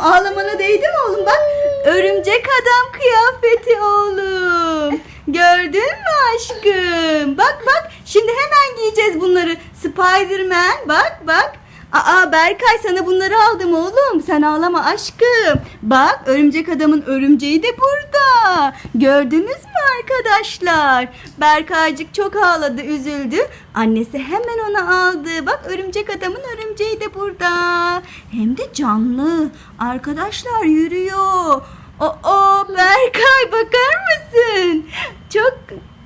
ağlamana değdi mi oğlum bak. Örümcek adam kıyafeti oğlum. Gördün mü aşkım? Bak bak şimdi hemen giyeceğiz bunları. Spiderman bak bak. Aa Berkay sana bunları aldım oğlum. Sen ağlama aşkım. Bak örümcek adamın örümceği de burada. Gördünüz mü arkadaşlar? Berkaycık çok ağladı, üzüldü. Annesi hemen onu aldı. Bak örümcek adamın örümceği de burada. Hem de canlı. Arkadaşlar yürüyor. Oo Berkay bakar mısın? Çok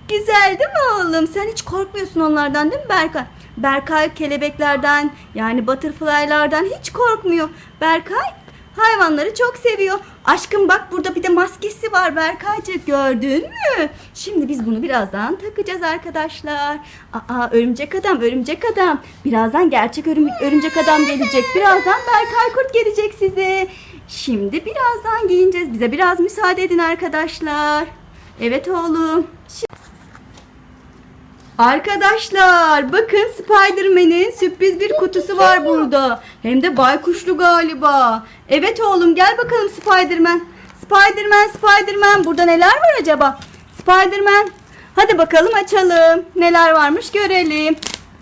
güzel değil mi oğlum? Sen hiç korkmuyorsun onlardan değil mi Berkay? Berkay kelebeklerden yani butterfly'lardan hiç korkmuyor. Berkay hayvanları çok seviyor. Aşkım bak burada bir de maskesi var Berkaycık gördün mü? Şimdi biz bunu birazdan takacağız arkadaşlar. Aa örümcek adam örümcek adam. Birazdan gerçek örüm- örümcek adam gelecek. Birazdan Berkay kurt gelecek size. Şimdi birazdan giyineceğiz. Bize biraz müsaade edin arkadaşlar. Evet oğlum. Şi- Arkadaşlar bakın Spider-Man'in sürpriz bir kutusu var burada. Hem de baykuşlu galiba. Evet oğlum gel bakalım Spider-Man. Spider-Man, Spider-Man burada neler var acaba? Spider-Man. Hadi bakalım açalım. Neler varmış görelim.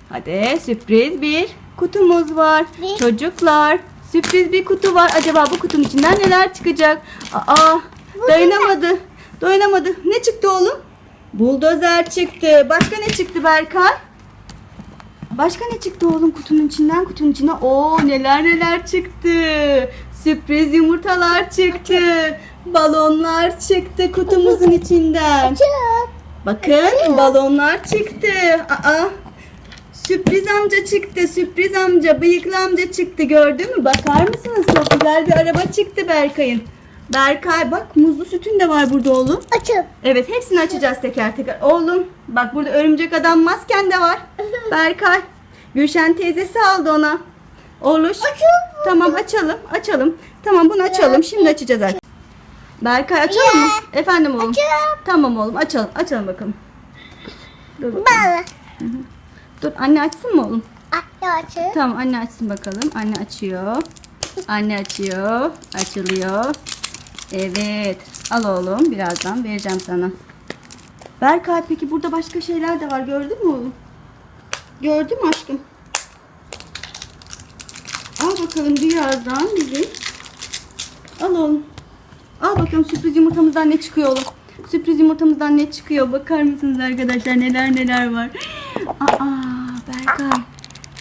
Hadi sürpriz bir kutumuz var. Bir. Çocuklar sürpriz bir kutu var. Acaba bu kutunun içinden neler çıkacak? Aa dayanamadı. Dayanamadı. Ne çıktı oğlum? Buldozer çıktı. Başka ne çıktı Berkay? Başka ne çıktı oğlum kutunun içinden? Kutunun içine o neler neler çıktı. Sürpriz yumurtalar çıktı. Balonlar çıktı kutumuzun içinden. Bakın balonlar çıktı. Aa, sürpriz amca çıktı. Sürpriz amca, bıyıklı amca çıktı. Gördün mü? Bakar mısınız? Çok güzel bir araba çıktı Berkay'ın. Berkay bak muzlu sütün de var burada oğlum. Açıp. Evet hepsini açacağız teker teker. Oğlum bak burada örümcek adam masken de var. Berkay. Gülşen teyzesi aldı ona. Oluş. Açıp. Tamam açalım açalım. Tamam bunu açalım. Şimdi açacağız artık. Berkay açalım mı? Efendim oğlum. Açıp. Tamam oğlum açalım. Açalım bakalım. Dur bakalım. Dur anne açsın mı oğlum? Açıp. Tamam anne açsın bakalım. Anne açıyor. Anne açıyor. Açılıyor. Evet. Al oğlum. Birazdan vereceğim sana. Berkay peki burada başka şeyler de var. Gördün mü oğlum? Gördün mü aşkım? Al bakalım birazdan bizi. Al oğlum. Al bakalım sürpriz yumurtamızdan ne çıkıyor oğlum. Sürpriz yumurtamızdan ne çıkıyor? Bakar mısınız arkadaşlar neler neler var. Aa Berkay.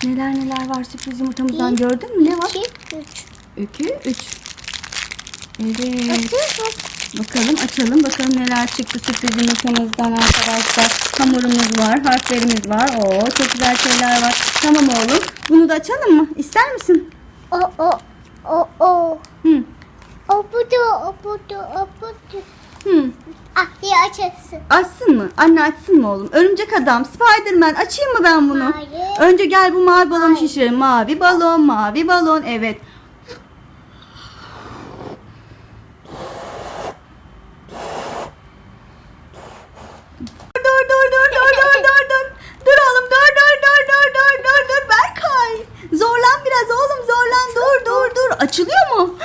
Neler neler var sürpriz yumurtamızdan gördün mü? Ne var? İki, üç. Ökü 3. Evet. Bakalım açalım. Bakalım neler çıktı sürpriz yumurtamızdan arkadaşlar. Hamurumuz var. Harflerimiz var. Oo çok güzel şeyler var. Tamam oğlum. Bunu da açalım mı? İster misin? O o o o. Hı. O budu o budu o budu. Hı. Ah ya açarsın. Açsın mı? Anne açsın mı oğlum? Örümcek adam, Spiderman açayım mı ben bunu? Hayır. Önce gel bu mavi balonu Hayır. şişirelim. Mavi balon, mavi balon. Evet. Dur dur dur dur dur dur dur dur. Dur oğlum dur dur dur dur dur dur dur Berkay. Zorlan biraz oğlum zorlan dur dur dur. Açılıyor mu?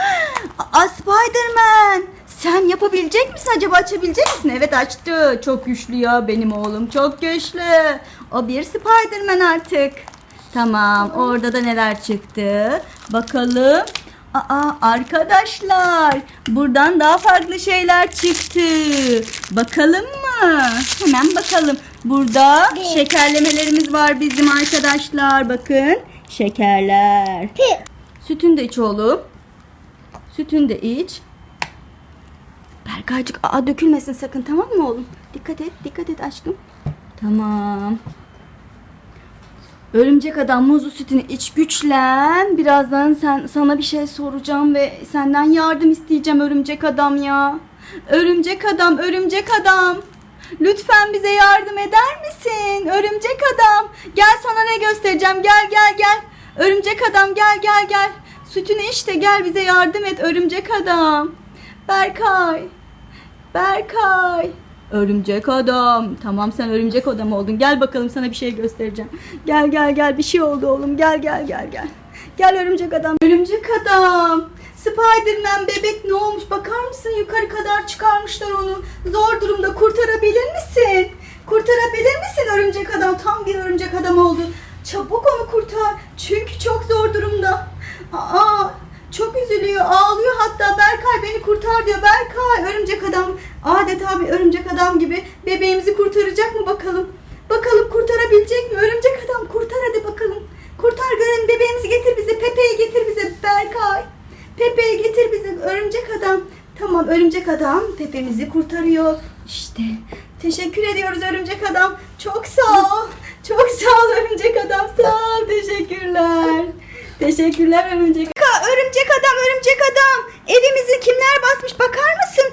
Aa Spiderman. Sen yapabilecek misin acaba açabilecek misin? Evet açtı. Çok güçlü ya benim oğlum çok güçlü. O bir Spiderman artık. Tamam orada da neler çıktı. Bakalım. Aa arkadaşlar buradan daha farklı şeyler çıktı. Bakalım mı? Hemen bakalım. Burada şekerlemelerimiz var bizim arkadaşlar. Bakın şekerler. Pi. Sütün de iç oğlum. Sütün de iç. Berkaycık aa dökülmesin sakın tamam mı oğlum? Dikkat et dikkat et aşkım. Tamam. Örümcek adam muzlu sütünü iç güçlen. Birazdan sen sana bir şey soracağım ve senden yardım isteyeceğim örümcek adam ya. Örümcek adam, örümcek adam. Lütfen bize yardım eder misin? Örümcek adam. Gel sana ne göstereceğim. Gel gel gel. Örümcek adam gel gel gel. Sütünü iç de gel bize yardım et örümcek adam. Berkay. Berkay. Örümcek adam. Tamam sen örümcek adam oldun. Gel bakalım sana bir şey göstereceğim. Gel gel gel bir şey oldu oğlum. Gel gel gel gel. Gel örümcek adam. Örümcek adam. Spiderman bebek ne olmuş bakar mısın yukarı kadar çıkarmışlar onu. Zor durumda kurtarabilir misin? Kurtarabilir misin örümcek adam? Tam bir örümcek adam oldu. Çabuk onu kurtar. Çünkü çok zor durumda. Aa, çok üzülüyor, ağlıyor hatta Berkay beni kurtar diyor. Berkay örümcek adam adeta bir örümcek adam gibi bebeğimizi kurtaracak mı bakalım? Bakalım kurtarabilecek mi? Örümcek adam kurtar hadi bakalım. Kurtar görelim bebeğimizi getir bize. Pepe'yi getir bize Berkay. Pepe'yi getir bize örümcek adam. Tamam örümcek adam Pepe'mizi kurtarıyor. İşte teşekkür ediyoruz örümcek adam. Çok sağ ol. Çok sağ ol örümcek adam. Sağ ol teşekkürler. Teşekkürler örümcek adam, örümcek adam. Evimizi kimler basmış bakar mısın?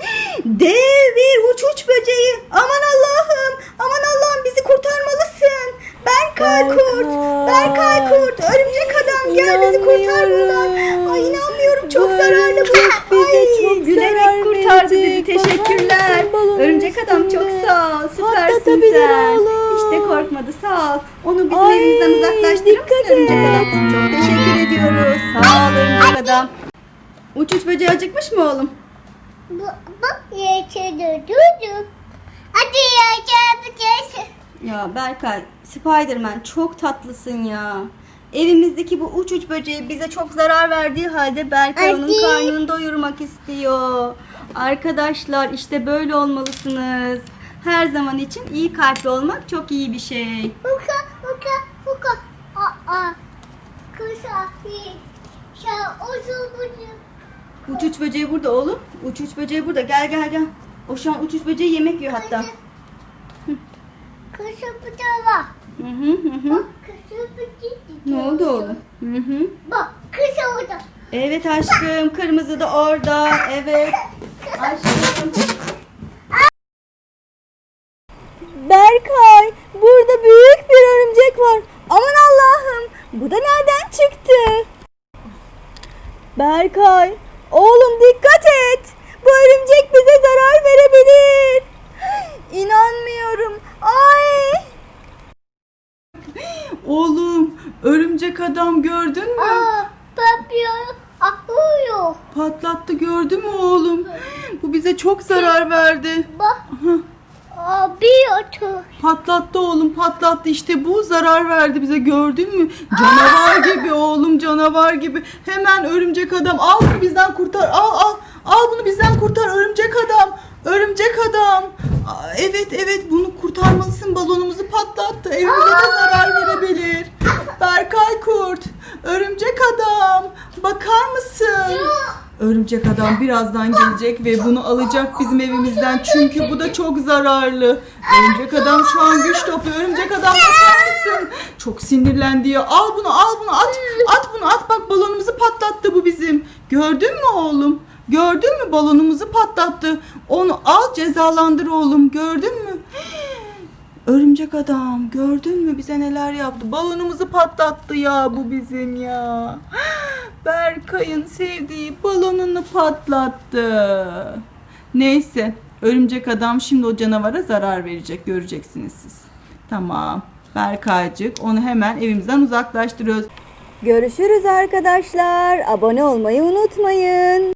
Dev bir uç uç böceği. Aman Allah'ım, aman Allah'ım bizi kurtarmalısın. Berkay kurt, Berkay kurt, örümcek adam gel bizi kurtar bundan. Ay inanmıyorum çok Bu zararlı bu. örümcek bize Ay çok gülerek zarar kurtardı bizi verecek. teşekkürler. Bakar mısın Örümcek adam çok sağ ol süpersin sen. oğlum. İşte korkmadı sağ ol. Onu bizim Ay, evimizden uzaklaştırır mısın dikkat örümcek et. adam? Çok teşekkür ediyoruz. Sağ ol örümcek adam. Uç uç böceği acıkmış mı oğlum? Bu, bak yaşadı durdu. Hadi yaşadı. Ya Berkay, Spiderman çok tatlısın ya. Evimizdeki bu uç uç böceği bize çok zarar verdiği halde Berkay onun Hadi. karnını doyurmak istiyor. Arkadaşlar işte böyle olmalısınız. Her zaman için iyi kalpli olmak çok iyi bir şey. Huka huka huka. Aa. Kısa. Ya uzun bucu. Uç uç böceği burada oğlum. Uç uç böceği burada. Gel gel gel. O şu an uç uç böceği yemek yiyor hatta. Kısa bucu var. Hı hı hı. Bak kısa bucu. Ne oldu oğlum? Hı hı. Bak kısa orada. Evet aşkım. Kırmızı da orada. Evet. Aşkım. Berkay, burada büyük bir örümcek var. Aman Allah'ım, bu da nereden çıktı? Berkay, oğlum dikkat et. Bu örümcek bize zarar verebilir. İnanmıyorum. Ay! Oğlum örümcek adam gördün mü? Aa. Papıyor. Akıyor. Patlattı gördün mü oğlum? Bu bize çok zarar verdi. Bak. Abi otur. Patlattı oğlum patlattı işte bu zarar verdi bize gördün mü? Canavar gibi oğlum canavar gibi. Hemen örümcek adam al bunu bizden kurtar al al. Al bunu bizden kurtar örümcek adam. Örümcek adam. Aa, Evet evet bunu kurtarmalısın balonumuzu patlattı. Evimize de zarar verebilir. Berkay kurt. Örümcek adam. Bakar mısın? Örümcek adam birazdan gelecek ve bunu alacak bizim evimizden. Çünkü bu da çok zararlı. Örümcek adam şu an güç topluyor. Örümcek adam bakar mısın? Çok sinirlendi ya. Al bunu al bunu at. At bunu at. Bak balonumuzu patlattı bu bizim. Gördün mü oğlum? Gördün mü balonumuzu patlattı. Onu al cezalandır oğlum. Gördün mü? Örümcek adam gördün mü bize neler yaptı? Balonumuzu patlattı ya bu bizim ya. Berkay'ın sevdiği balonunu patlattı. Neyse örümcek adam şimdi o canavara zarar verecek göreceksiniz siz. Tamam Berkaycık onu hemen evimizden uzaklaştırıyoruz. Görüşürüz arkadaşlar. Abone olmayı unutmayın.